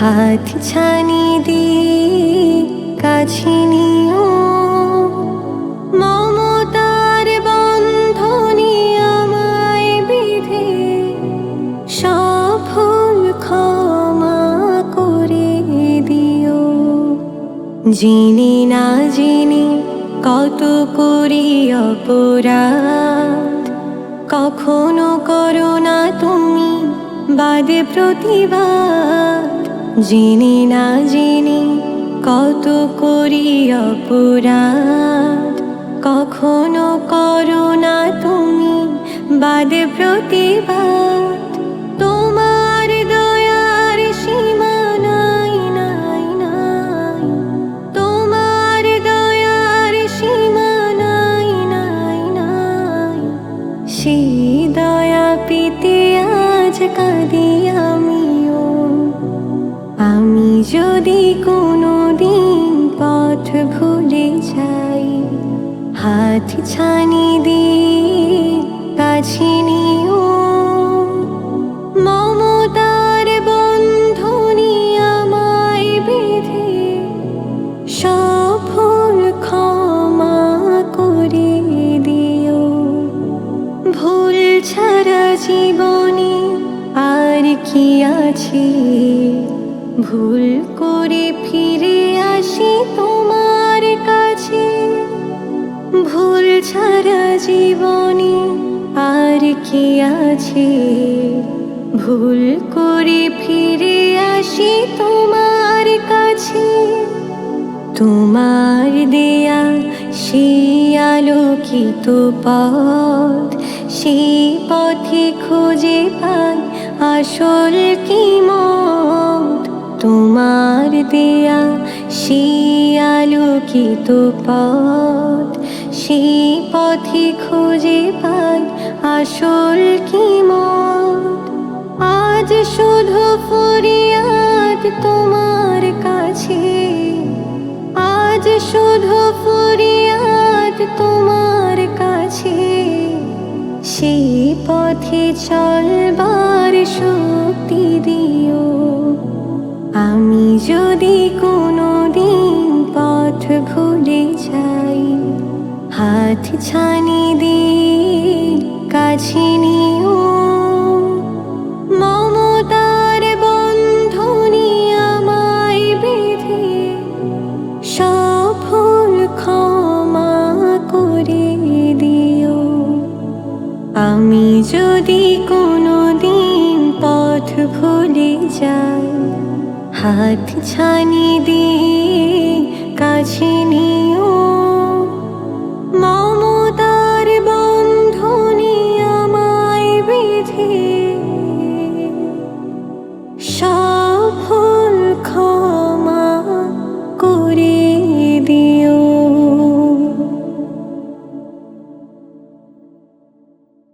হাত ছানি দিয়ে কাছে নিও। মমতার বন্ধনে আমায় বেঁধে, সফল ক্ষমা করে দিও। জেনে না জেনে কত করি অপরাধ। কখনো করো না তুমি বাদে প্রতিবাদ। জেনে না জেনে কত করি অপরাধ? কখনো করো না তুমি বাদে প্রতিবাদ। কোনো দিন পথ ভুলে যাই। হাত ছানি দিয়ে কাছে নিও। মমতার বন্ধনী আমায় বেঁধে সফল ক্ষমা করে দিও। ভুল ছাড়া জীবনে আর কি আছে? ভুল করে ফিরে আসি তোমার কাছে। ভুল ছাড়া জীবনে আর কি আছে? ভুল করে ফিরে আসি তোমার কাছে। তোমার দেয়া সেই আলোকিত পথ, সেই পথে খুঁজে পাই আসল কি তোমার দেয়া সেই আলোকিত পথ সেই পথে খুঁজে পাই আসল কি মত? আজ শুধু ফরিয়াদ তোমার কাছে, আজ শুধু ফরিয়াদ তোমার কাছে। সেই পথে চলবার শক্তি দিও। আমি যদি কোনো দিন পথ ভুলে যাই হাত ছানি দিয়ে কাছে নিও। মমতার বন্ধনী আমায় বেঁধে সফল ক্ষমা করে দিও। আমি যদি কোনো দিন পথ ভুলে যাই হাত ছানি দিয়ে